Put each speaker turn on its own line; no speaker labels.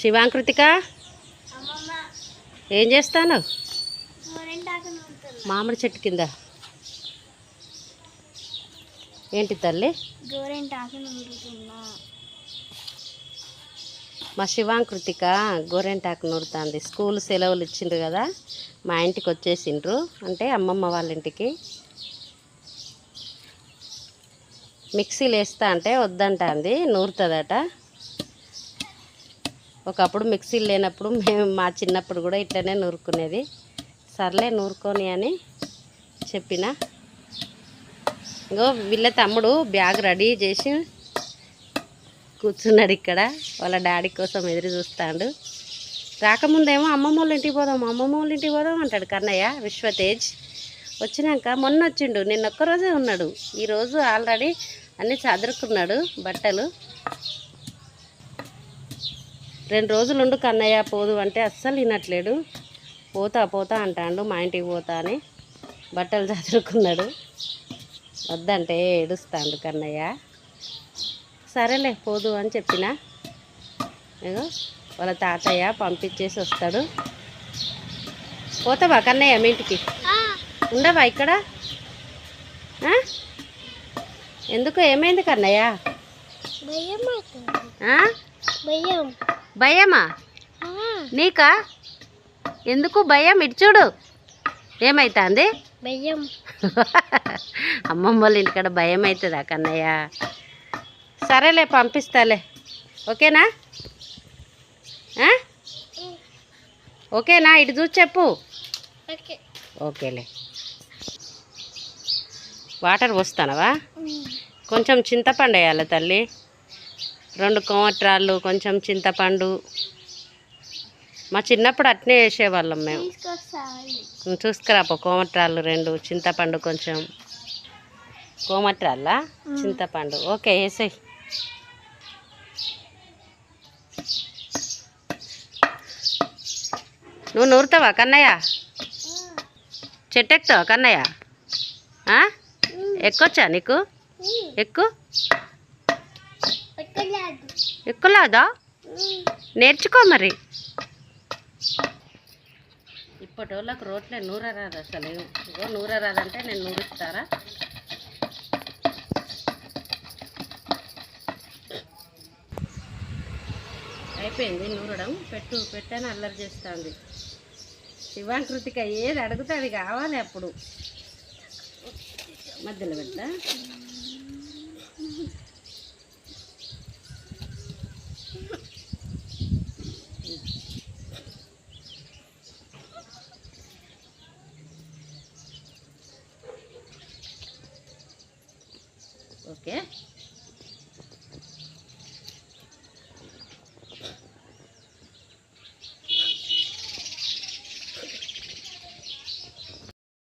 శివాంకృతిక? ఏం చేస్తాను మామిడి చెట్టు కింద. ఏంటి తల్లి? మా శివాంకృతిక గోరెంటాకు నూరుతుంది. స్కూల్ సెలవులు ఇచ్చిండ్రు కదా మా ఇంటికి వచ్చేసిండ్రు. అంటే అమ్మమ్మ వాళ్ళ ఇంటికి. మిక్సీలు వేస్తా అంటే వద్దంటాంది నూరుతుందట. ఒకప్పుడు మిక్సీలు లేనప్పుడు మేము మా చిన్నప్పుడు కూడా ఇట్లనే నూరుకునేది. సర్లే నూరుకొని అని చెప్పిన. ఇంకో వీళ్ళ తమ్ముడు బ్యాగ్ రెడీ చేసి కూర్చున్నాడు ఇక్కడ. వాళ్ళ డాడీ కోసం ఎదురు చూస్తాడు. రాకముందేమో అమ్మమ్మ వాళ్ళ ఇంటికి పోదాం అమ్మమ్మ వాళ్ళ ఇంటికి పోదాం అంటాడు కన్నయ్య విశ్వతేజ్. వచ్చినాక మొన్న వచ్చిండు నిన్న ఒక్కరోజే ఉన్నాడు. ఈరోజు ఆల్రెడీ అన్నీ చదురుకున్నాడు బట్టలు. రెండు రోజులు ఉండు కన్నయ్య పోదు అంటే అస్సలు వినట్లేడు. పోతా పోతా అంటాడు మా ఇంటికి పోతా అని బట్టలు చదురుకున్నాడు. వద్దంటే ఏడుస్తాడు కన్నయ్య. సరేలే పోదు అని చెప్పిన. వాళ్ళ తాతయ్య పంపించేసి వస్తాడు. పోతావా కన్నయ్య మీ ఇంటికి? ఉండవా ఇక్కడ? ఎందుకు? ఏమైంది కన్నయ్య?
భయం.
భయమా? నీకా? ఎందుకు భయం? ఇటు చూడు. ఏమైతుంది?
భయం.
అమ్మమ్మ వాళ్ళ ఇంటికాడ భయం అవుతుందా కన్నయ్య? సరేలే పంపిస్తాలే. ఓకేనా? ఓకేనా? ఇటు చూసి చెప్పు.
ఓకే.
ఓకేలే. వాటర్ పోస్తానవా? కొంచెం చింతపండు వేయాలి తల్లి? రెండు కోమట్రాళ్ళు కొంచెం చింతపండు. మా చిన్నప్పుడు అట్నే వేసేవాళ్ళం మేము. చూసుకురాపో కోమట్రాళ్ళు రెండు చింతపండు కొంచెం. కోమట్రాళ్ళ చింతపండు. ఓకే వేసేయి. నువ్వు నూరుతావా కన్నయ్య? చెట్టు ఎక్కుతావా కన్నయ్య? ఎక్కొచ్చా నీకు? ఎక్కు
ఎక్కలేదు?
ఎక్కులాదా నేర్చుకో మరి. ఇప్పటి వాళ్ళకి రోట్లే నూరరాదు అసలు. ఇగో నూరరాదంటే నేను నూరుస్తారా? అయిపోయింది నూరడం. పెట్టు పెట్టని అల్లరి చేస్తుంది. శివాకృతిక ఏది అడిగితే అది కావాలి అప్పుడు. మధ్యలో పెట్టా ఓకే